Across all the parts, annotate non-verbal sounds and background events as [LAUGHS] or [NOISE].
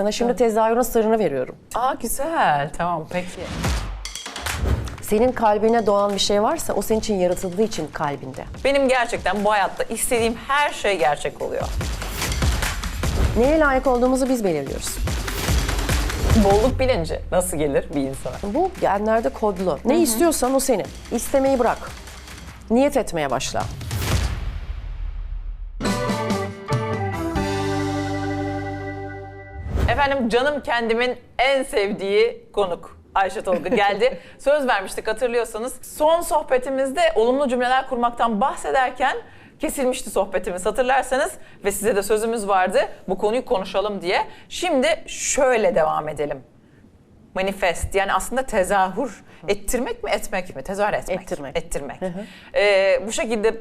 Sana şimdi tezahürün sırrını veriyorum. Aa güzel. Tamam peki. Senin kalbine doğan bir şey varsa o senin için yaratıldığı için kalbinde. Benim gerçekten bu hayatta istediğim her şey gerçek oluyor. Neye layık olduğumuzu biz belirliyoruz. Bolluk bilinci nasıl gelir bir insana? Bu genlerde kodlu. Ne istiyorsan o senin. İstemeyi bırak. Niyet etmeye başla. Efendim canım kendimin en sevdiği konuk Ayşe Tolga geldi. [LAUGHS] Söz vermiştik hatırlıyorsanız. Son sohbetimizde olumlu cümleler kurmaktan bahsederken kesilmişti sohbetimiz hatırlarsanız ve size de sözümüz vardı bu konuyu konuşalım diye. Şimdi şöyle devam edelim. Manifest yani aslında tezahür ettirmek mi etmek mi? Tezahür etmek. Ettirmek. Ettirmek. Ee, bu şekilde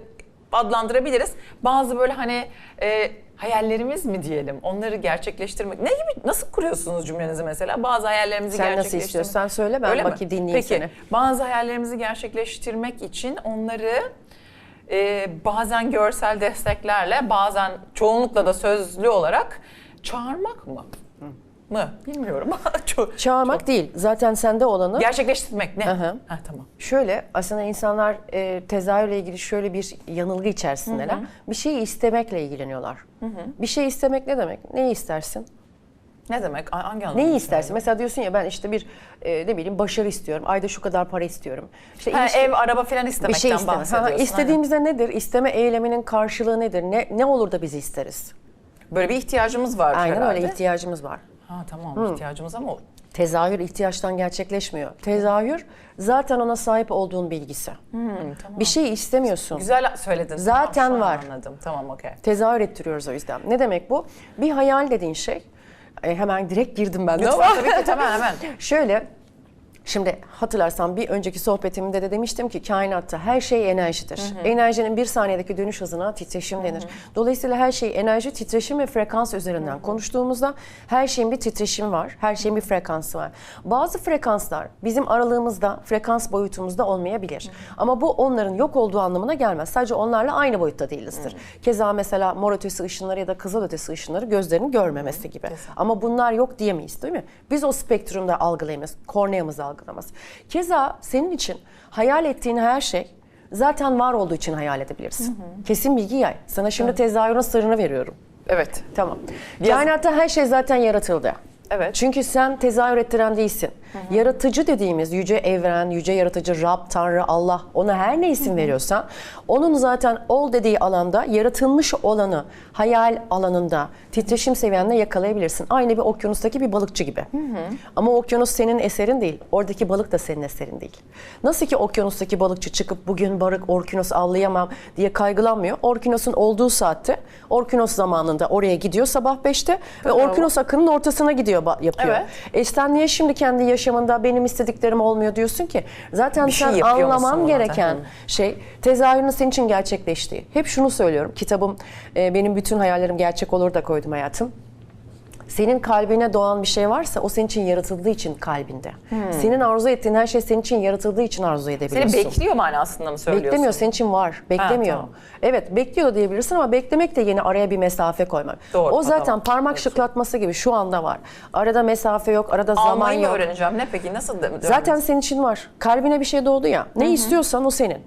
adlandırabiliriz. Bazı böyle hani e, hayallerimiz mi diyelim onları gerçekleştirmek. Ne gibi nasıl kuruyorsunuz cümlenizi mesela? Bazı hayallerimizi Sen nasıl gerçekleştirmek. istiyorsan söyle, ben Öyle mi? bakayım, dinleyeyim Peki, seni. bazı hayallerimizi gerçekleştirmek için onları e, bazen görsel desteklerle bazen çoğunlukla da sözlü olarak çağırmak mı? Mı? Bilmiyorum. [LAUGHS] çok, Çağırmak çok- değil. Zaten sende olanı Gerçekleştirmek ne? Hı hı. Ha, tamam. Şöyle aslında insanlar e, tezahürle ilgili şöyle bir yanılgı içerisindeler. Bir şeyi istemekle ilgileniyorlar. Bir şey istemek ne demek? Neyi istersin? Ne demek? Hangi anlamda? Neyi istersin? Mesela diyorsun ya ben işte bir e, ne bileyim başarı istiyorum. Ayda şu kadar para istiyorum. İşte Ha, ilişki- ev, araba falan bir istemekten şey isteme. Ha, bahsediyorsun. istediğimizde nedir? İsteme eyleminin karşılığı nedir? Ne ne olur da biz isteriz? Böyle bir ihtiyacımız var Aynen herhalde. öyle ihtiyacımız var. Ha tamam ihtiyacımız ama o- Tezahür ihtiyaçtan gerçekleşmiyor. Tezahür zaten ona sahip olduğun bilgisi. Bir şey istemiyorsun. güzel söyledin. Zaten Tamam, var. Anladım. Tamam okey. Tezahür ettiriyoruz o yüzden. Ne demek bu? Bir hayal dediğin şey, e, hemen direkt girdim ben de Lütfen [LAUGHS] ama. tabii ki hemen hemen. Şöyle, şimdi hatırlarsan bir önceki sohbetimde de demiştim ki kainatta her şey enerjidir. Enerjinin bir saniyedeki dönüş hızına titreşim denir. Dolayısıyla her şey enerji, titreşim ve frekans üzerinden konuştuğumuzda her şeyin bir titreşimi var, her şeyin bir frekansı var. Bazı frekanslar bizim aralığımızda, frekans boyutumuzda olmayabilir. Ama bu onların yok olduğu anlamına gelmez. Sadece onlarla aynı boyutta değilizdir. Keza mesela mor ötesi ışınları ya da kızıl ötesi ışınları gözlerinin görmemesi gibi. Ama bunlar yok diyemeyiz değil mi? Biz o spektrumda algılayamayız. Korneamız algılamaz. Keza senin için hayal ettiğin her şey zaten var olduğu için hayal edebilirsin. Kesin bilgi yay. Sana şimdi tezahürün sırrını veriyorum. Evet. Tamam. Kainatta her şey zaten yaratıldı. Evet. Çünkü sen tezahür ettiren değilsin. Yaratıcı dediğimiz yüce evren, yüce yaratıcı Rab, Tanrı, Allah ona her ne isim veriyorsan onun zaten ol dediği alanda yaratılmış olanı hayal alanında titreşim seviyenle yakalayabilirsin. Aynı bir okyanustaki bir balıkçı gibi. Ama okyanus senin eserin değil. Oradaki balık da senin eserin değil. Nasıl ki okyanustaki balıkçı çıkıp bugün balık orkinos avlayamam diye kaygılanmıyor. Orkinos'un olduğu saatte orkinos zamanında oraya gidiyor sabah 5'te ve orkinos akının ortasına gidiyor yapıyor. Evet. E sen niye şimdi kendi yaşamında benim istediklerim olmuyor diyorsun ki? Zaten Bir şey sen yapıyor musun anlaman ona gereken şey tezahürün senin için gerçekleştiği. Hep şunu söylüyorum. Kitabım e, benim bütün hayallerim gerçek olur da koydum hayatım. Senin kalbine doğan bir şey varsa o senin için yaratıldığı için kalbinde. Senin arzu ettiğin her şey senin için yaratıldığı için arzu edebiliyorsun. Seni bekliyor manasında mı söylüyorsun? Beklemiyor, senin için var. Beklemiyor. tamam. Evet, bekliyor diyebilirsin ama beklemek de yine araya bir mesafe koymak. Doğru, o zaten tamam. parmak şıklatması gibi şu anda var. Arada mesafe yok, arada zaman Almayı mı yok. öğreneceğim? Ne peki? Nasıl? Zaten senin için var. Kalbine bir şey doğdu ya. Ne istiyorsan o senin.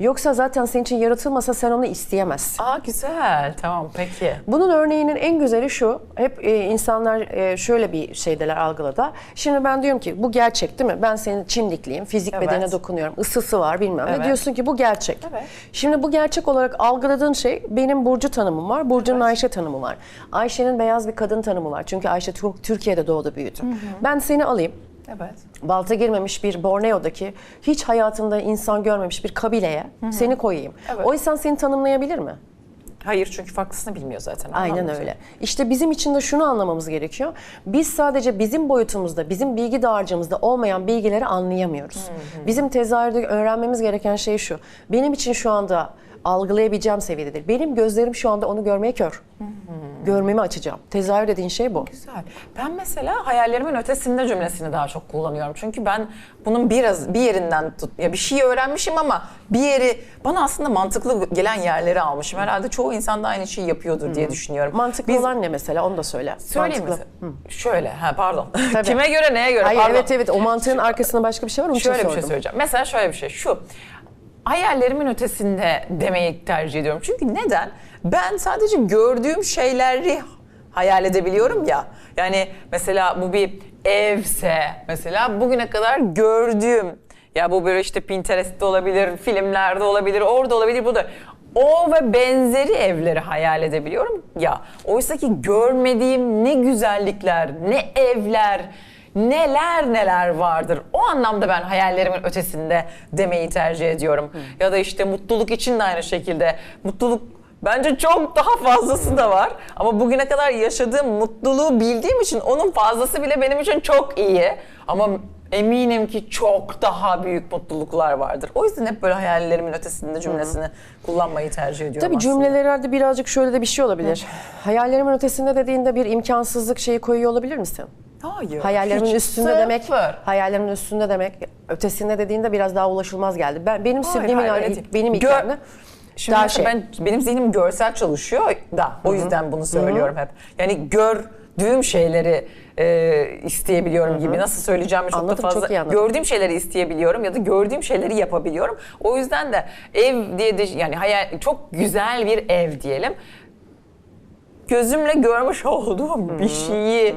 Yoksa zaten senin için yaratılmasa sen onu isteyemezsin. Aa güzel. Tamam peki. Bunun örneğinin en güzeli şu. Hep e, insanlar e, şöyle bir şeydeler algılada. Şimdi ben diyorum ki bu gerçek değil mi? Ben senin çimdikliyim. Fizik Evet. bedene dokunuyorum. ısısı var bilmem ne. Evet. Diyorsun ki bu gerçek. Evet. Şimdi bu gerçek olarak algıladığın şey benim Burcu tanımım var. Burcu'nun Ayşe tanımı var. Ayşe'nin beyaz bir kadın tanımı var. Çünkü Ayşe Tür- Türkiye'de doğdu büyüdü. Ben seni alayım. Evet. balta girmemiş bir Borneo'daki hiç hayatında insan görmemiş bir kabileye seni koyayım. Evet. O insan seni tanımlayabilir mi? Hayır çünkü farklısını bilmiyor zaten. Aynen Anladım. öyle. İşte bizim için de şunu anlamamız gerekiyor. Biz sadece bizim boyutumuzda, bizim bilgi dağarcığımızda olmayan bilgileri anlayamıyoruz. Bizim tezahürde öğrenmemiz gereken şey şu. Benim için şu anda algılayabileceğim seviyede değil. Benim gözlerim şu anda onu görmeye kör. Görmemi açacağım. Tezahür dediğin şey bu. Güzel. Ben mesela hayallerimin ötesinde cümlesini daha çok kullanıyorum. Çünkü ben bunun biraz bir yerinden tut ya bir şey öğrenmişim ama bir yeri bana aslında mantıklı gelen yerleri almışım. Herhalde çoğu insan da aynı şeyi yapıyordur diye düşünüyorum. Mantıklı Biz- olan ne mesela onu da söyle. Söyleyeyim Mantıklı. mesela. Şöyle, ha pardon. [LAUGHS] Tabii. Kime göre, neye göre? Hayır pardon. evet evet o mantığın arkasında başka bir şey var için Şöyle bir şey söyleyeceğim. Mesela şöyle bir şey. Şu. Hayallerimin ötesinde demeyi tercih ediyorum. Çünkü neden? Ben sadece gördüğüm şeyleri hayal edebiliyorum ya. Yani mesela bu bir evse mesela bugüne kadar gördüğüm ya bu böyle işte Pinterest'te olabilir, filmlerde olabilir, orada olabilir, burada. O ve benzeri evleri hayal edebiliyorum ya. Oysa ki görmediğim ne güzellikler, ne evler, neler neler vardır. O anlamda ben hayallerimin ötesinde demeyi tercih ediyorum. Ya da işte mutluluk için de aynı şekilde. Mutluluk bence çok daha fazlası da var. Ama bugüne kadar yaşadığım mutluluğu bildiğim için onun fazlası bile benim için çok iyi. Ama eminim ki çok daha büyük mutluluklar vardır. O yüzden hep böyle hayallerimin ötesinde cümlesini kullanmayı tercih ediyorum Tabii aslında. cümlelerde birazcık şöyle de bir şey olabilir. Hayallerimin ötesinde dediğinde bir imkansızlık şeyi koyuyor olabilir misin? Hayır. Hayallerimin hiç üstünde demek, sıfır. hayallerimin üstünde demek, ötesinde dediğinde biraz daha ulaşılmaz geldi. Ben benim subliminal, benim hikayemde Şimdi daha şey. ben benim zihnim görsel çalışıyor da o yüzden bunu söylüyorum hep. Yani gördüğüm şeyleri e, isteyebiliyorum gibi. Nasıl söyleyeceğimi çok Anladım, da fazla çok gördüğüm şeyleri isteyebiliyorum ya da gördüğüm şeyleri yapabiliyorum. O yüzden de ev diye de yani hayal çok güzel bir ev diyelim. Gözümle görmüş olduğum bir şeyi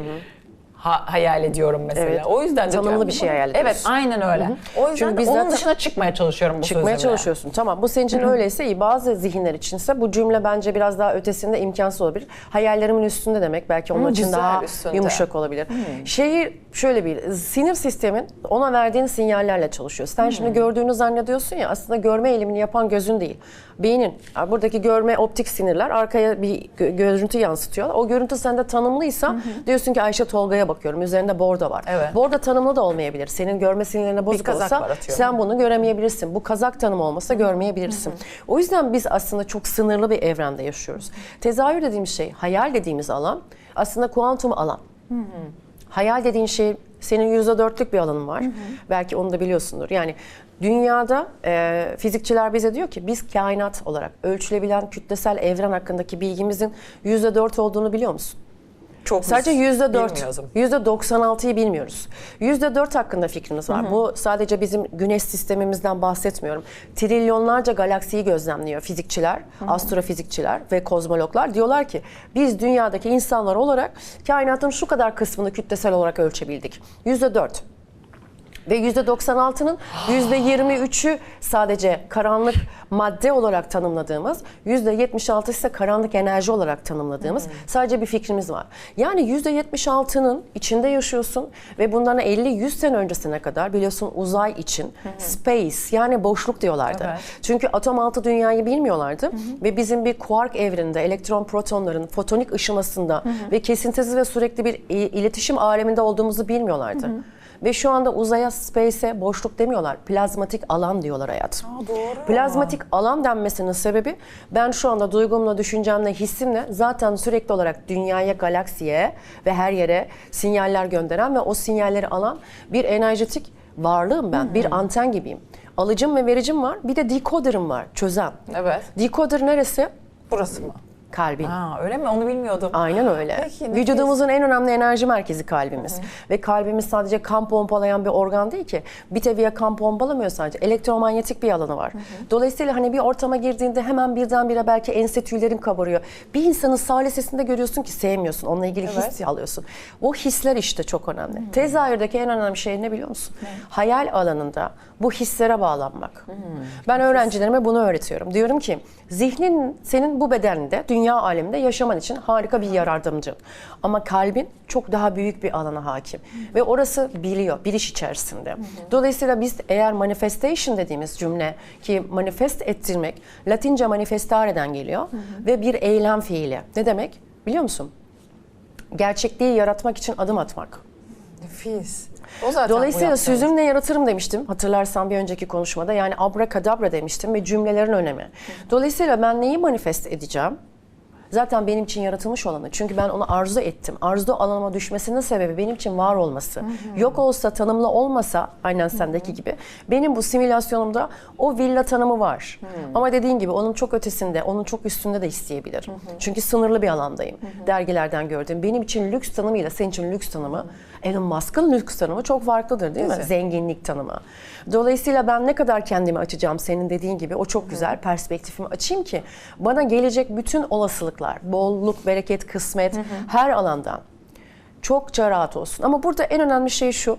ha- hayal ediyorum mesela. Evet. O yüzden de Tanımlı bir şey hayal Evet, ediyorsun. aynen öyle. O yüzden Çünkü biz onun zaten- dışına çıkmaya çalışıyorum bu çıkmaya sözümle. çalışıyorsun. Tamam bu senin için öyleyse iyi. Bazı zihinler içinse bu cümle bence biraz daha ötesinde imkansız olabilir. Hayallerimin üstünde demek belki onun Hı, için daha üstünde. yumuşak olabilir. Şeyi şöyle bir sinir sistemin ona verdiğin sinyallerle çalışıyor. Sen şimdi gördüğünü zannediyorsun ya aslında görme eğilimini yapan gözün değil. Beynin. Buradaki görme optik sinirler arkaya bir gö- görüntü yansıtıyor. O görüntü sende tanımlıysa diyorsun ki Ayşe Tolga'ya bakıyorum. Üzerinde bordo var. Evet. Bordo tanımlı da olmayabilir. Senin görme sinirlerine bozuk olsa sen bunu göremeyebilirsin. Bu kazak tanımı olmasa görmeyebilirsin. O yüzden biz aslında çok sınırlı bir evrende yaşıyoruz. Tezahür dediğimiz şey, hayal dediğimiz alan aslında kuantum alan. Hayal dediğin şey senin yüzde dörtlük bir alanın var. Belki onu da biliyorsundur. Yani dünyada e, fizikçiler bize diyor ki biz kainat olarak ölçülebilen kütlesel evren hakkındaki bilgimizin yüzde dört olduğunu biliyor musun? Çok Sadece yüzde dört, yüzde 96'yı bilmiyoruz. Yüzde dört hakkında fikrimiz var. Bu sadece bizim güneş sistemimizden bahsetmiyorum. Trilyonlarca galaksiyi gözlemliyor fizikçiler, astrofizikçiler ve kozmologlar. Diyorlar ki biz dünyadaki insanlar olarak kainatın şu kadar kısmını kütlesel olarak ölçebildik. Yüzde dört. Ve %96'nın %23'ü sadece karanlık madde olarak tanımladığımız, %76 ise karanlık enerji olarak tanımladığımız sadece bir fikrimiz var. Yani %76'nın içinde yaşıyorsun ve bundan 50-100 sene öncesine kadar biliyorsun uzay için space yani boşluk diyorlardı. Evet. Çünkü atom altı dünyayı bilmiyorlardı ve bizim bir kuark evreninde elektron protonların fotonik ışımasında ve kesintisiz ve sürekli bir iletişim aleminde olduğumuzu bilmiyorlardı. Ve şu anda uzaya, space'e boşluk demiyorlar. Plazmatik alan diyorlar hayatım. Aa, doğru. Plazmatik alan denmesinin sebebi ben şu anda duygumla, düşüncemle, hissimle zaten sürekli olarak dünyaya, galaksiye ve her yere sinyaller gönderen ve o sinyalleri alan bir enerjetik varlığım ben. Bir anten gibiyim. Alıcım ve vericim var. Bir de decoder'ım var, çözen. Evet. Decoder neresi? Burası mı? Kalbin. Ha, öyle mi? Onu bilmiyordum. Aynen öyle. Peki. Vücudumuzun en önemli enerji merkezi kalbimiz. Ve kalbimiz sadece kan pompalayan bir organ değil ki. Bir teviye kan pompalamıyor sadece. Elektromanyetik bir alanı var. Dolayısıyla hani bir ortama girdiğinde hemen birdenbire belki ense tüylerin kabarıyor. Bir insanın salesesinde görüyorsun ki sevmiyorsun. Onunla ilgili Evet. his alıyorsun. O hisler işte çok önemli. Tezahürdeki en önemli şey ne biliyor musun? Hayal alanında bu hislere bağlanmak. Ben öğrencilerime bunu öğretiyorum. Diyorum ki zihnin senin bu bedeninde, dünya aleminde yaşaman için harika bir yardımcı. Ama kalbin çok daha büyük bir alana hakim. Ve orası biliyor, biliş içerisinde. Dolayısıyla biz eğer manifestation dediğimiz cümle ki manifest ettirmek Latince manifestare'den geliyor ve bir eylem fiili. Ne demek? Biliyor musun? Gerçekliği yaratmak için adım atmak. Nefis. O zaten Dolayısıyla sözümle yaratırım demiştim. Hatırlarsan bir önceki konuşmada. Yani abrakadabra demiştim ve cümlelerin önemi. Dolayısıyla ben neyi manifest edeceğim? Zaten benim için yaratılmış olanı. Çünkü ben onu arzu ettim. Arzu alanıma düşmesinin sebebi benim için var olması. Yok olsa, tanımlı olmasa, aynen sendeki gibi, benim bu simülasyonumda o villa tanımı var. Ama dediğin gibi onun çok ötesinde, onun çok üstünde de isteyebilirim. Çünkü sınırlı bir alandayım. Dergilerden gördüğüm. Benim için lüks tanımıyla senin için lüks tanımı, Elon Musk'ın lüks tanımı çok farklıdır değil mi? Kesin. Zenginlik tanımı. Dolayısıyla ben ne kadar kendimi açacağım senin dediğin gibi o çok güzel perspektifimi açayım ki bana gelecek bütün olasılıklar, bolluk, bereket, kısmet her alandan çokça rahat olsun. Ama burada en önemli şey şu.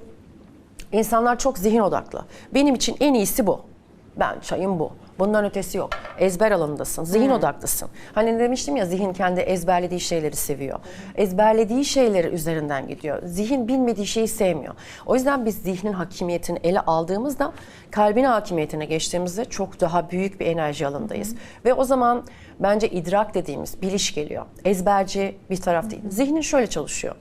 İnsanlar çok zihin odaklı. Benim için en iyisi bu. Ben çayım bu. Bundan ötesi yok. Ezber alanındasın. Zihin odaklısın. Hani demiştim ya zihin kendi ezberlediği şeyleri seviyor. Ezberlediği şeyleri üzerinden gidiyor. Zihin bilmediği şeyi sevmiyor. O yüzden biz zihnin hakimiyetini ele aldığımızda kalbin hakimiyetine geçtiğimizde çok daha büyük bir enerji alanındayız. Ve o zaman bence idrak dediğimiz biliş geliyor. Ezberci bir taraf değil. Zihnin şöyle çalışıyor.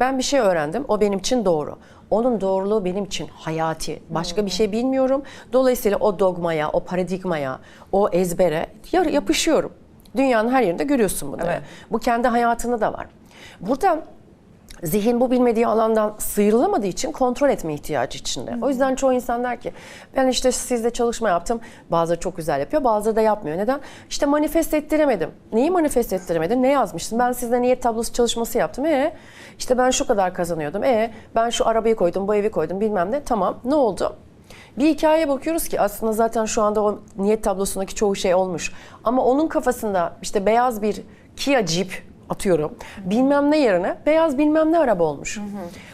Ben bir şey öğrendim, o benim için doğru. Onun doğruluğu benim için hayati. Başka bir şey bilmiyorum. Dolayısıyla o dogmaya, o paradigmaya, o ezbere yapışıyorum. Dünyanın her yerinde görüyorsun bunu. Evet. Bu kendi hayatında da var. Burada zihin bu bilmediği alandan sıyrılamadığı için kontrol etme ihtiyacı içinde. O yüzden çoğu insan der ki ben işte sizde çalışma yaptım. Bazıları çok güzel yapıyor, bazıları da yapmıyor. Neden? İşte manifest ettiremedim. Neyi manifest ettiremedin? Ne yazmıştın? Ben sizde niyet tablosu çalışması yaptım. E işte ben şu kadar kazanıyordum. E ben şu arabayı koydum, bu evi koydum bilmem ne. Tamam ne oldu? Bir hikayeye bakıyoruz ki aslında zaten şu anda o niyet tablosundaki çoğu şey olmuş. Ama onun kafasında işte beyaz bir Kia Jeep atıyorum bilmem ne yerine beyaz bilmem ne araba olmuş.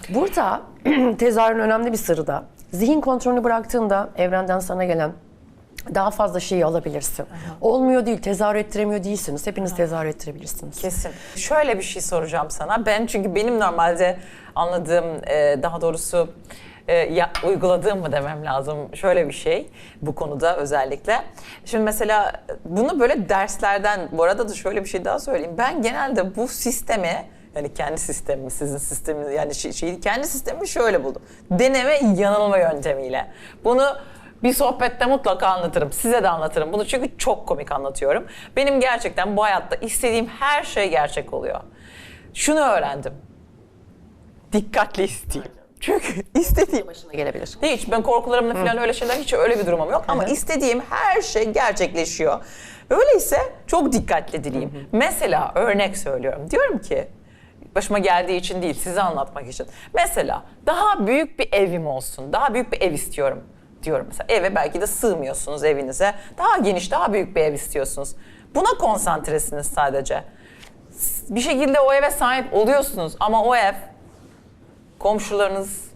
Burada [CLEARS THROAT] tezahürün önemli bir sırrı da zihin kontrolünü bıraktığında evrenden sana gelen daha fazla şeyi alabilirsin. Olmuyor değil, tezahür ettiremiyor değilsiniz. Hepiniz tezahür ettirebilirsiniz. Kesin. Şöyle bir şey soracağım sana. Ben çünkü benim normalde anladığım, e, daha doğrusu e, ya, uyguladığım mı demem lazım. Şöyle bir şey bu konuda özellikle. Şimdi mesela bunu böyle derslerden, bu arada da şöyle bir şey daha söyleyeyim. Ben genelde bu sistemi yani kendi sistemimi, sizin sisteminiz yani şey, şey- kendi sistemimi şöyle buldum. Deneme yanılma yöntemiyle. Bunu bir sohbette mutlaka anlatırım. Size de anlatırım. Bunu çünkü çok komik anlatıyorum. Benim gerçekten bu hayatta istediğim her şey gerçek oluyor. Şunu öğrendim. Dikkatli isteyeyim. Çünkü [LAUGHS] istediğim Başına gelebilir. hiç ben korkularımla falan öyle şeyler hiç öyle bir durumum yok ama istediğim her şey gerçekleşiyor. Öyleyse çok dikkatli dileyim. Mesela örnek söylüyorum. Diyorum ki başıma geldiği için değil size anlatmak için. Mesela daha büyük bir evim olsun. Daha büyük bir ev istiyorum diyorum mesela. Eve belki de sığmıyorsunuz evinize. Daha geniş, daha büyük bir ev istiyorsunuz. Buna konsantresiniz sadece. Bir şekilde o eve sahip oluyorsunuz ama o ev komşularınız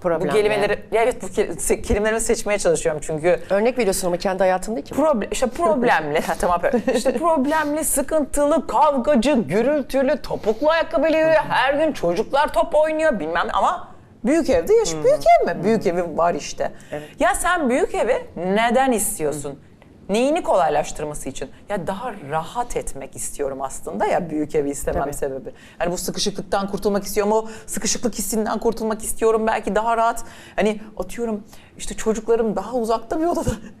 Problem bu kelimeleri ya evet bu ke- kelimelerimi seçmeye çalışıyorum çünkü Örnek veriyorsun ama kendi hayatında ki. problem işte problemli [LAUGHS] tamam işte problemli, sıkıntılı, kavgacı, gürültülü, topuklu ayakkabı giyiyor. Her gün çocuklar top oynuyor bilmem ama büyük evde yaş büyük ev mi? Büyük evi var işte. Ya sen büyük evi neden istiyorsun? Neyini kolaylaştırması için? Ya daha rahat etmek istiyorum aslında ya büyük evi istemem Tabii. sebebi. Hani bu sıkışıklıktan kurtulmak istiyorum. O sıkışıklık hissinden kurtulmak istiyorum. Belki daha rahat. Hani atıyorum işte çocuklarım daha uzakta bir odada. [LAUGHS]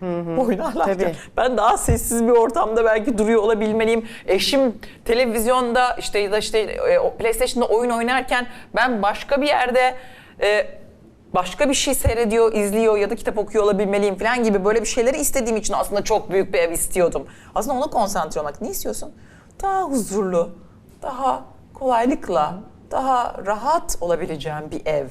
Tabii. Ben daha sessiz bir ortamda belki duruyor olabilmeliyim. Eşim televizyonda işte ya da işte e, PlayStation'da oyun oynarken ben başka bir yerde e, başka bir şey seyrediyor, izliyor ya da kitap okuyor olabilmeliyim falan gibi böyle bir şeyleri istediğim için aslında çok büyük bir ev istiyordum. Aslında ona konsantre olmak. Ne istiyorsun? Daha huzurlu, daha kolaylıkla, daha rahat olabileceğim bir ev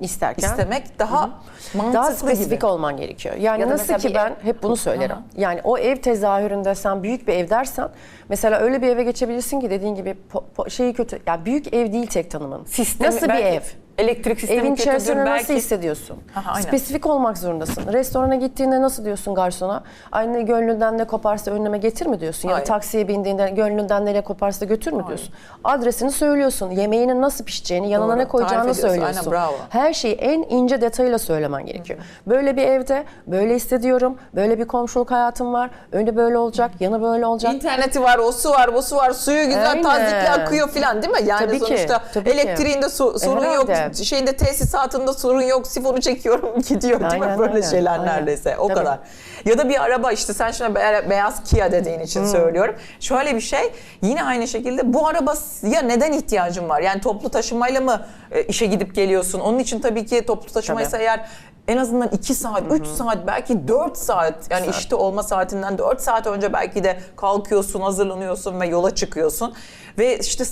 isterken istemek daha mantıklı daha spesifik gibi. olman gerekiyor. Yani Ya nasıl ki bir ben ev- hep bunu söylerim. Aha. Yani o ev tezahüründe sen büyük bir ev dersen mesela öyle bir eve geçebilirsin ki dediğin gibi po- po- şeyi kötü. Ya büyük ev değil tek tanımın. Sistemi nasıl bir belki- ev? Elektrik sistemi Evin kötüdür içerisinde belki. nasıl hissediyorsun? Aha, aynen. Spesifik olmak zorundasın. Restorana gittiğinde nasıl diyorsun garsona? Aynı gönlünden ne koparsa önüme getir mi diyorsun? Ya da Hayır. taksiye bindiğinde gönlünden nereye koparsa götür mü diyorsun? Adresini söylüyorsun. Yemeğinin nasıl pişeceğini, yanına Doğru. ne koyacağını Tarif ediyorsun. söylüyorsun. Aynen, bravo. Her şeyi en ince detayıyla söylemen gerekiyor. Böyle bir evde böyle hissediyorum. Böyle bir komşuluk hayatım var. Önü böyle olacak, yanı böyle olacak. İnterneti var, o su var, bu su var, suyu güzel Aynen. tazikli akıyor filan değil mi? Yani Tabii ki, sonuçta tabii ki. elektriğinde su- sorun Herhalde. Yok, şeyinde tesisatında sorun yok, sifonu çekiyorum [LAUGHS] gidiyor değil mi? Böyle aynen, şeyler aynen. neredeyse o Tabii. kadar. Ya da bir araba işte sen şimdi be- beyaz Kia dediğin için Hmm. söylüyorum. Şöyle bir şey yine aynı şekilde bu arabaya neden ihtiyacın var? Yani toplu taşımayla mı e, işe gidip geliyorsun? Onun için tabii ki toplu taşımaysa Tabii. eğer en azından 2 saat, 3 saat belki 4 saat yani Saat. işte olma saatinden 4 saat önce belki de kalkıyorsun, hazırlanıyorsun ve yola çıkıyorsun. Ve işte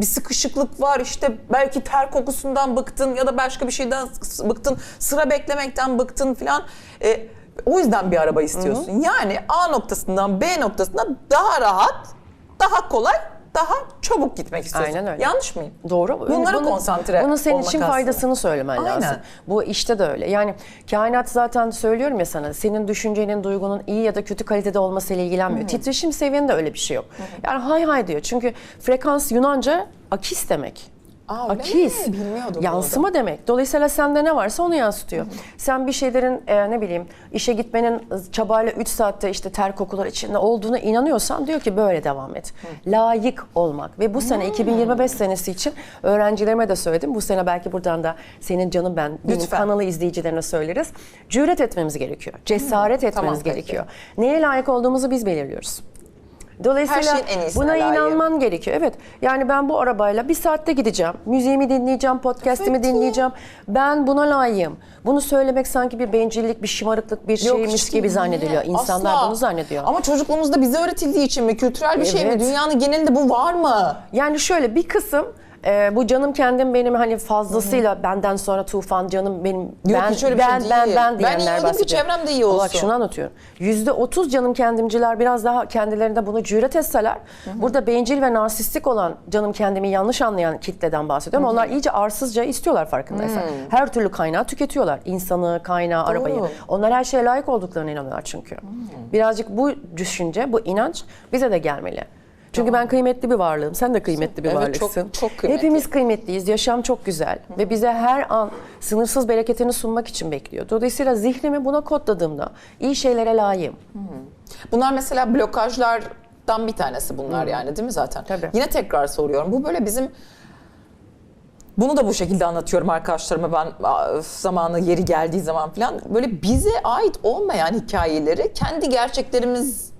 bir sıkışıklık var işte belki ter kokusundan bıktın ya da başka bir şeyden bıktın, sıra beklemekten bıktın filan. E, o yüzden bir araba istiyorsun. Yani A noktasından B noktasına daha rahat, daha kolay, daha çabuk gitmek istiyorsun. Aynen öyle. Yanlış mıyım? Doğru. Bunlara Bunu- konsantre Bunun senin olmak için aslında. faydasını söylemen Aynen. lazım. Bu işte de öyle. Yani kainat zaten söylüyorum ya sana senin düşüncenin, duygunun iyi ya da kötü kalitede olmasıyla ilgilenmiyor. Titreşim seviyende öyle bir şey yok. Yani hay hay diyor. Çünkü frekans Yunanca akis demek. Aa, Akis. Yansıma demek. Dolayısıyla sende ne varsa onu yansıtıyor. Sen bir şeylerin e, ne bileyim işe gitmenin çabayla 3 saatte işte ter kokular içinde olduğuna inanıyorsan diyor ki böyle devam et. Layık olmak ve bu sene 2025 senesi için öğrencilerime de söyledim. Bu sene belki buradan da senin canım ben benim kanalı izleyicilerine söyleriz. Cüret etmemiz gerekiyor. Cesaret etmemiz Tamam, peki. gerekiyor. Neye layık olduğumuzu biz belirliyoruz. Dolayısıyla Her şeyin en iyisine buna layığım. inanman gerekiyor. Evet. Yani ben bu arabayla bir saatte gideceğim. Müziğimi dinleyeceğim, podcast'imi dinleyeceğim. Ben buna layığım. Bunu söylemek sanki bir bencillik, bir şımarıklık, bir Yok, şeymiş gibi zannediliyor. İnsanlar Asla. bunu zannediyor. Ama çocukluğumuzda bize öğretildiği için mi? Kültürel bir şey mi? Evet. Dünyanın genelinde bu var mı? Yani şöyle bir kısım e, bu canım kendim benim hani fazlasıyla benden sonra tufan canım benim ben hiç öyle bir şey ben, değil. ben ben Ben iyi diyenler olayım ki çevrem de iyi Ama Bak olsun. şunu anlatıyorum. Yüzde otuz canım kendimciler biraz daha kendilerinde bunu cüret etseler burada bencil ve narsistik olan canım kendimi yanlış anlayan kitleden bahsediyorum. Onlar iyice arsızca istiyorlar farkındaysan. Her türlü kaynağı tüketiyorlar. İnsanı, kaynağı, arabayı. Onlar her şeye layık olduklarına inanıyorlar çünkü. Birazcık bu düşünce, bu inanç bize de gelmeli. Çünkü ben kıymetli bir varlığım. Sen de kıymetli bir Evet, varlıksın. çok- çok kıymetli. Hepimiz kıymetliyiz. Yaşam çok güzel. Ve bize her an sınırsız bereketini sunmak için bekliyor. Dolayısıyla zihnimi buna kodladığımda iyi şeylere layığım. Bunlar mesela blokajlardan bir tanesi bunlar yani değil mi zaten? Tabii. Yine tekrar soruyorum. Bu böyle bizim bunu da bu şekilde anlatıyorum arkadaşlarıma ben zamanı yeri geldiği zaman falan. Böyle bize ait olmayan hikayeleri kendi gerçeklerimiz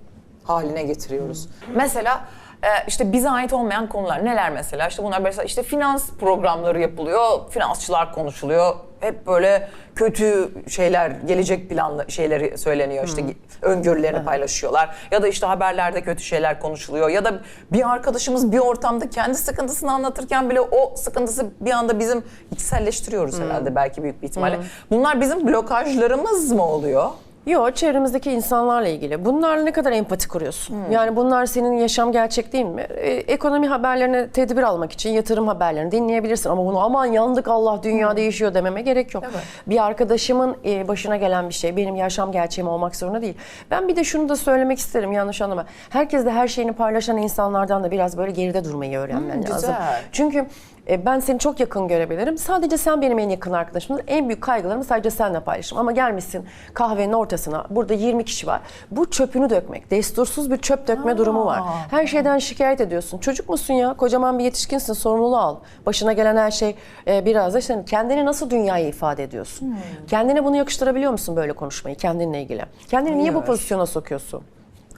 haline getiriyoruz. Mesela e, işte bize ait olmayan konular neler mesela? İşte bunlar mesela işte finans programları yapılıyor, finansçılar konuşuluyor. Hep böyle kötü şeyler, gelecek planlı şeyleri söyleniyor. İşte öngörülerini paylaşıyorlar. Ya da işte haberlerde kötü şeyler konuşuluyor. Ya da bir arkadaşımız bir ortamda kendi sıkıntısını anlatırken bile o sıkıntısı bir anda bizim içselleştiriyoruz herhalde belki büyük bir ihtimalle. Bunlar bizim blokajlarımız mı oluyor? Yok çevremizdeki insanlarla ilgili. Bunlarla ne kadar empati kuruyorsun? Yani bunlar senin yaşam gerçek değil mi? E, ekonomi haberlerine tedbir almak için yatırım haberlerini dinleyebilirsin. Ama bunu aman yandık Allah dünya değişiyor dememe gerek yok. Evet. Bir arkadaşımın e, başına gelen bir şey benim yaşam gerçeğim olmak zorunda değil. Ben bir de şunu da söylemek isterim yanlış anlama. Herkes de her şeyini paylaşan insanlardan da biraz böyle geride durmayı öğrenmen Hmm, lazım. güzel. Çünkü e, ben seni çok yakın görebilirim. Sadece sen benim en yakın arkadaşımsın. En büyük kaygılarımı sadece seninle paylaşırım. Ama gelmişsin kahvenin ortasına. Burada 20 kişi var. Bu çöpünü dökmek. Destursuz bir çöp dökme durumu var. Her şeyden şikayet ediyorsun. Çocuk musun ya? Kocaman bir yetişkinsin. Sorumluluğu al. Başına gelen her şey e, biraz da işte kendini nasıl dünyaya ifade ediyorsun? Kendine bunu yakıştırabiliyor musun böyle konuşmayı kendinle ilgili? Kendini niye bu pozisyona sokuyorsun?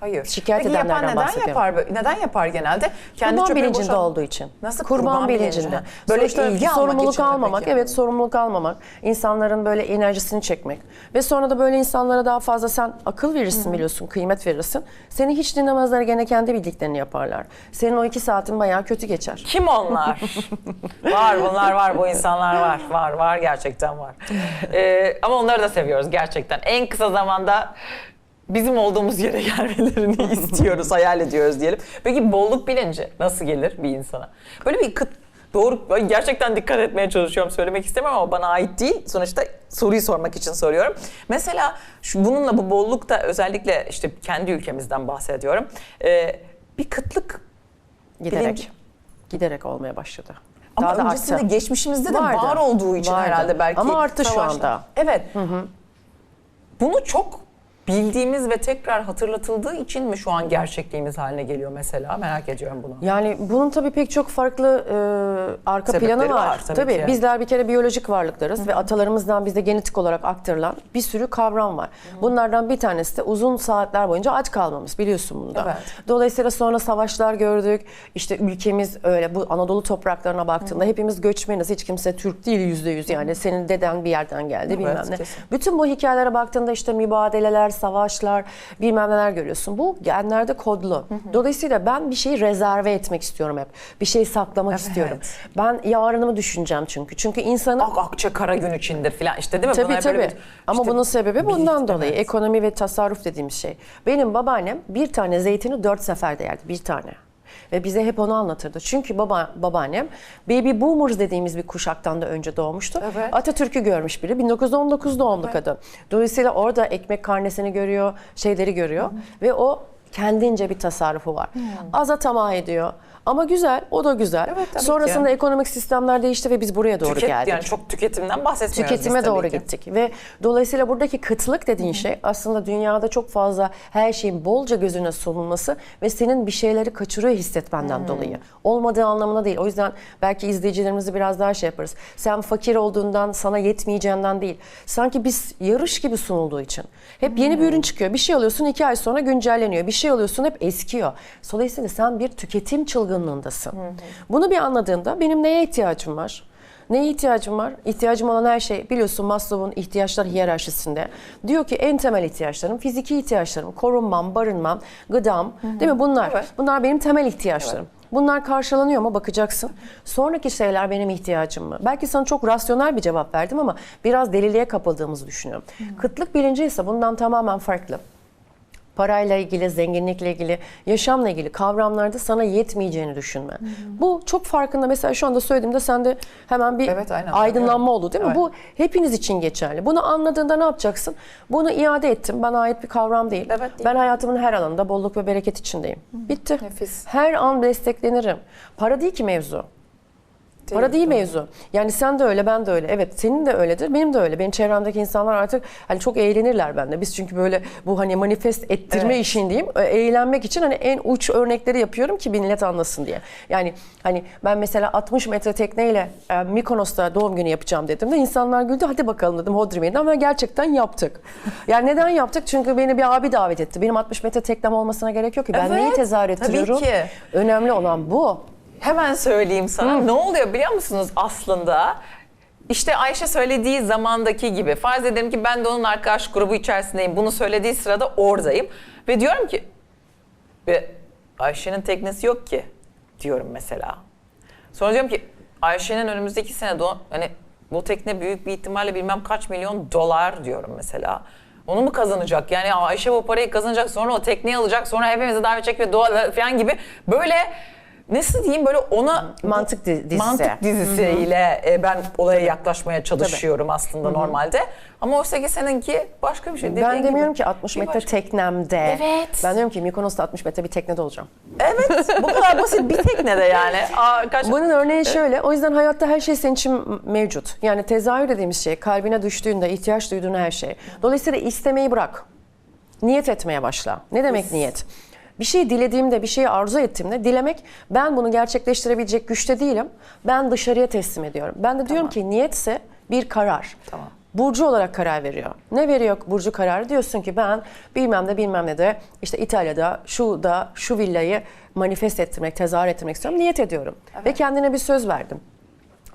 Hayır. Şikayet Peki yapan edenlerden neden bahsediyorum. yapar? Neden yapar genelde? kurban çöpünü bilincinde boşalt- olduğu için. Nasıl kurban, bilincinde. Böyle Sonuçta ilgi almak sorumluluk için almamak, peki? evet sorumluluk almamak, insanların böyle enerjisini çekmek ve sonra da böyle insanlara daha fazla sen akıl verirsin biliyorsun, kıymet verirsin. Seni hiç dinlemezler gene kendi bildiklerini yaparlar. Senin o iki saatin bayağı kötü geçer. Kim onlar? [LAUGHS] var bunlar var bu insanlar var. Var var gerçekten var. [LAUGHS] Ee, ama onları da seviyoruz gerçekten. En kısa zamanda bizim olduğumuz yere [LAUGHS] gelmelerini [LAUGHS] istiyoruz, hayal ediyoruz diyelim. Peki bolluk bilinci nasıl gelir bir insana? Böyle bir kıt, Doğru. Gerçekten dikkat etmeye çalışıyorum. Söylemek istemem ama bana ait değil. Sonuçta soruyu sormak için soruyorum. Mesela şu, bununla bu bollukta özellikle işte kendi ülkemizden bahsediyorum. Ee, bir kıtlık Giderek. Bilinci- Giderek olmaya başladı. ama Daha da öncesinde arttı. geçmişimizde de Vardı. var olduğu için Vardı. herhalde belki. Ama arttı şu savaşlar- anda. Evet. Bunu çok bildiğimiz ve tekrar hatırlatıldığı için mi şu an gerçekliğimiz haline geliyor mesela? Merak ediyorum bunu. Yani bunun tabii pek çok farklı e, arka Sebepleri planı var. var tabii ki. bizler bir kere biyolojik varlıklarız ve atalarımızdan bize genetik olarak aktarılan bir sürü kavram var. Bunlardan bir tanesi de uzun saatler boyunca aç kalmamız biliyorsun bunu da. Evet. Dolayısıyla sonra savaşlar gördük. İşte ülkemiz öyle bu Anadolu topraklarına baktığında hepimiz göçmeniz. Hiç kimse Türk değil yüzde yüz yani. Senin deden bir yerden geldi bilmem ne. kesin. Bütün bu hikayelere baktığında işte mübadeleler, savaşlar, bilmem neler görüyorsun. Bu genlerde kodlu. Dolayısıyla ben bir şeyi rezerve etmek istiyorum hep. Bir şeyi saklamak istiyorum. Ben yarınımı düşüneceğim çünkü. Çünkü insanın Ak akça kara gün içindir falan işte değil mi? Tabii Bunlar böyle tabii. bir- Ama işte bunun sebebi bundan bir- dolayı. evet. Ekonomi ve tasarruf dediğimiz şey. Benim babaannem bir tane zeytini dört seferde yerdi. Bir tane. Ve bize hep onu anlatırdı. Çünkü baba, babaannem baby boomers dediğimiz bir kuşaktan da önce doğmuştu. Evet. Atatürk'ü görmüş biri. 1919 doğumlu kadın. Dolayısıyla orada ekmek karnesini görüyor, şeyleri görüyor. Ve o kendince bir tasarrufu var. Aza tamah ediyor. Ama güzel, o da güzel. Evet, tabii Sonrasında ki. ekonomik sistemler değişti ve biz buraya doğru Tüket- geldik Yani çok tüketimden bahsetmiyoruz tüketime biz doğru ki. gittik ve dolayısıyla buradaki kıtlık dediğin şey aslında dünyada çok fazla her şeyin bolca gözüne sunulması ve senin bir şeyleri kaçırıyor hissetmenden dolayı. Olmadığı anlamına değil. O yüzden belki izleyicilerimizi biraz daha şey yaparız. Sen fakir olduğundan sana yetmeyeceğinden değil. Sanki biz yarış gibi sunulduğu için. Hep yeni bir ürün çıkıyor. Bir şey alıyorsun iki ay sonra güncelleniyor. Bir şey alıyorsun hep eskiyor. Dolayısıyla sen bir tüketim çılgınlığındasın. Bunu bir anladığında benim neye ihtiyacım var? Neye ihtiyacım var? İhtiyacım olan her şey biliyorsun Maslow'un ihtiyaçlar hiyerarşisinde. Diyor ki en temel ihtiyaçlarım fiziki ihtiyaçlarım, korunmam, barınmam, gıdam değil mi bunlar? Evet. Bunlar benim temel ihtiyaçlarım. Bunlar karşılanıyor mu bakacaksın. Sonraki şeyler benim ihtiyacım mı? Belki sana çok rasyonel bir cevap verdim ama biraz deliliğe kapıldığımızı düşünüyorum. Kıtlık bilinci ise bundan tamamen farklı parayla ilgili, zenginlikle ilgili, yaşamla ilgili kavramlarda sana yetmeyeceğini düşünme. Bu çok farkında. Mesela şu anda söylediğimde sende hemen bir Evet, aynen. aydınlanma oldu değil mi? Evet. Bu hepiniz için geçerli. Bunu anladığında ne yapacaksın? Bunu iade ettim. Bana ait bir kavram değil. Evet, değil. Ben hayatımın her alanında bolluk ve bereket içindeyim. Bitti. Nefis. Her an desteklenirim. Para değil ki mevzu. Para değil mevzu. Yani sen de öyle, ben de öyle. Evet, senin de öyledir, benim de öyle. Benim çevremdeki insanlar artık hani çok eğlenirler bende. Biz çünkü böyle bu hani manifest ettirme Evet. işindeyim. E, Eğlenmek için hani en uç örnekleri yapıyorum ki millet anlasın diye. Yani hani ben mesela 60 metre tekneyle e, Mikonos'ta doğum günü yapacağım dedim de insanlar güldü. Hadi bakalım dedim Hodri ve gerçekten yaptık. [LAUGHS] Yani neden yaptık? Çünkü beni bir abi davet etti. Benim 60 metre teknem olmasına gerek yok ki. Ben Evet, neyi tezahür ettiriyorum? Önemli olan bu. Hemen söyleyeyim sana. Ne oluyor biliyor musunuz aslında? İşte Ayşe söylediği zamandaki gibi. Farz edelim ki ben de onun arkadaş grubu içerisindeyim. Bunu söylediği sırada oradayım. Ve diyorum ki "E, Ayşe'nin teknesi yok ki diyorum mesela. Sonra diyorum ki Ayşe'nin önümüzdeki sene do- hani bu tekne büyük bir ihtimalle bilmem kaç milyon dolar diyorum mesela. Onu mu kazanacak? Yani Ayşe bu parayı kazanacak sonra o tekneyi alacak sonra hepimizi davet çek ve falan gibi böyle nasıl diyeyim böyle ona Mantık di- dizisi. mantık dizisiyle e, ben olaya yaklaşmaya çalışıyorum aslında normalde. Ama oysa ki seninki başka bir şey. Dediğin Ben gibi. demiyorum ki 60 Bir metre başka- teknemde. Evet. Ben diyorum ki Mikonos'ta 60 metre bir teknede olacağım. Evet bu kadar basit bir teknede yani. [LAUGHS] Aa, kaç... Bunun örneği şöyle. O yüzden hayatta her şey senin için mevcut. Yani tezahür dediğimiz şey kalbine düştüğünde ihtiyaç duyduğun her şey. Dolayısıyla istemeyi bırak. Niyet etmeye başla. Ne demek niyet? Bir şey dilediğimde, bir şeyi arzu ettiğimde dilemek ben bunu gerçekleştirebilecek güçte değilim. Ben dışarıya teslim ediyorum. Ben de diyorum ki niyetse bir karar. Tamam. Burcu olarak karar veriyor. Ne veriyor Burcu kararı? Diyorsun ki ben bilmem ne bilmem ne de işte İtalya'da şu da şu villayı manifest ettirmek, tezahür ettirmek istiyorum. Niyet ediyorum. Ve kendine bir söz verdim.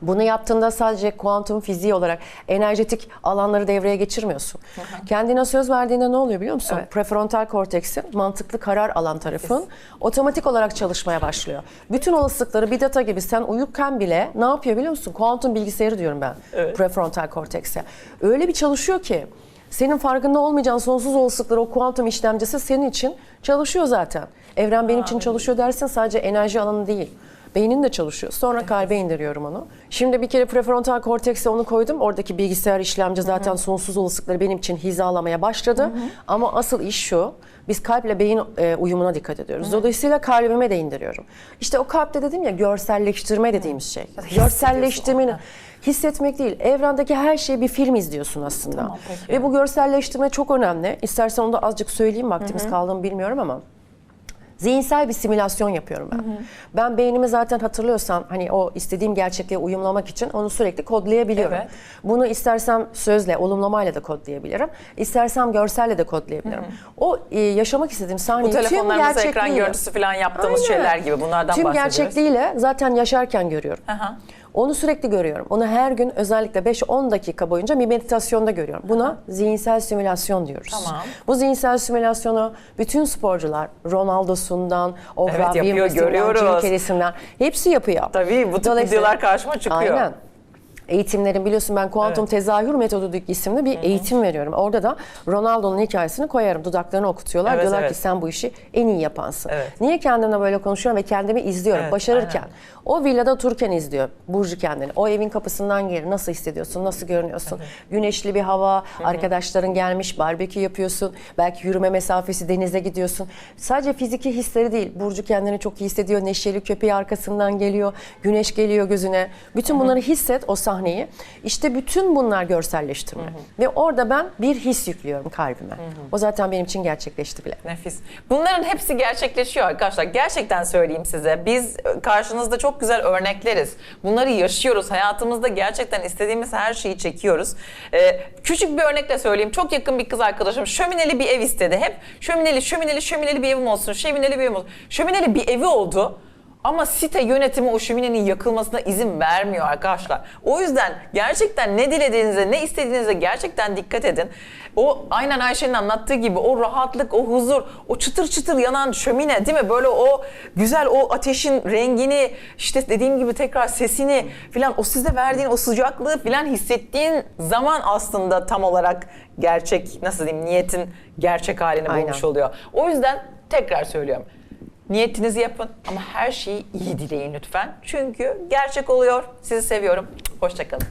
Bunu yaptığında sadece kuantum fiziği olarak enerjetik alanları devreye geçirmiyorsun. Kendine söz verdiğinde ne oluyor biliyor musun? Evet. Prefrontal korteksin, mantıklı karar alan tarafın otomatik olarak çalışmaya başlıyor. Bütün olasılıkları bir data gibi sen uyurken bile ne yapıyor biliyor musun? Kuantum bilgisayarı diyorum ben. Evet. Prefrontal kortekse. Öyle bir çalışıyor ki senin farkında olmayacağın sonsuz olasılıkları o kuantum işlemcisi senin için çalışıyor zaten. Evren benim için çalışıyor dersin sadece enerji alanı değil. Beynin de çalışıyor. Sonra kalbe indiriyorum onu. Şimdi bir kere prefrontal kortekse onu koydum. Oradaki bilgisayar işlemci zaten sonsuz olasılıkları benim için hizalamaya başladı. Ama asıl iş şu. Biz kalple beyin e, uyumuna dikkat ediyoruz. Dolayısıyla kalbime de indiriyorum. İşte o kalpte dedim ya görselleştirme dediğimiz şey. Görselleştirmenin hissetmek değil. Evrendeki her şeyi bir film izliyorsun aslında. Tamam, peki. Ve bu görselleştirme çok önemli. İstersen onu da azıcık söyleyeyim. Vaktimiz kaldı mı bilmiyorum ama. Zihinsel bir simülasyon yapıyorum ben. Ben beynimi zaten hatırlıyorsan hani o istediğim gerçekliğe uyumlamak için onu sürekli kodlayabiliyorum. Evet. Bunu istersem sözle, olumlamayla da kodlayabilirim. İstersem görselle de kodlayabilirim. O e, yaşamak istediğim sahneyi tüm telefonlarımızda ekran gerçekliğiyle... görüntüsü falan yaptığımız Aynen. şeyler gibi bunlardan Tüm bahsediyoruz. gerçekliğiyle zaten yaşarken görüyorum. Aha. Onu sürekli görüyorum. Onu her gün özellikle 5-10 dakika boyunca bir meditasyonda görüyorum. Buna zihinsel simülasyon diyoruz. Tamam. Bu zihinsel simülasyonu bütün sporcular, Ronaldo'sundan, Oprah Evet, yapıyor. Jim Carrey'sinden hepsi yapıyor. Tabii bu tip videolar karşıma çıkıyor. Aynen. Eğitimlerin biliyorsun ben kuantum Evet. tezahür metodu isimli bir eğitim veriyorum. Orada da Ronaldo'nun hikayesini koyarım. Dudaklarını okutuyorlar. Evet, Diyorlar evet. ki sen bu işi en iyi yapansın. Evet. Niye kendimle böyle konuşuyorum ve kendimi izliyorum Evet, başarırken. aynen. O villada otururken izliyor Burcu kendini. O evin kapısından gelir. Nasıl hissediyorsun? Nasıl görünüyorsun? Güneşli bir hava, arkadaşların gelmiş, barbekü yapıyorsun. Belki yürüme mesafesi denize gidiyorsun. Sadece fiziki hisleri değil. Burcu kendini çok iyi hissediyor. Neşeli köpeği arkasından geliyor. Güneş geliyor gözüne. Bütün bunları hisset o sahneyi. İşte bütün bunlar görselleştirme. Ve orada ben bir his yüklüyorum kalbime. O zaten benim için gerçekleşti bile. Nefis. Bunların hepsi gerçekleşiyor arkadaşlar. Gerçekten söyleyeyim size. Biz e, karşınızda çok güzel örnekleriz. Bunları yaşıyoruz. Hayatımızda gerçekten istediğimiz her şeyi çekiyoruz. Ee, küçük bir örnekle söyleyeyim. Çok yakın bir kız arkadaşım şömineli bir ev istedi. Hep şömineli, şömineli, şömineli bir evim olsun. Şömineli bir evim olsun. Şömineli bir evi oldu. Ama site yönetimi o şöminenin yakılmasına izin vermiyor arkadaşlar. O yüzden gerçekten ne dilediğinize, ne istediğinize gerçekten dikkat edin. O aynen Ayşe'nin anlattığı gibi o rahatlık, o huzur, o çıtır çıtır yanan şömine değil mi? Böyle o güzel o ateşin rengini, işte dediğim gibi tekrar sesini filan o size verdiğin o sıcaklığı filan hissettiğin zaman aslında tam olarak gerçek nasıl diyeyim niyetin gerçek halini Aynen. bulmuş oluyor. O yüzden tekrar söylüyorum. Niyetinizi yapın ama her şeyi iyi dileyin lütfen. Çünkü gerçek oluyor. Sizi seviyorum. Hoşçakalın.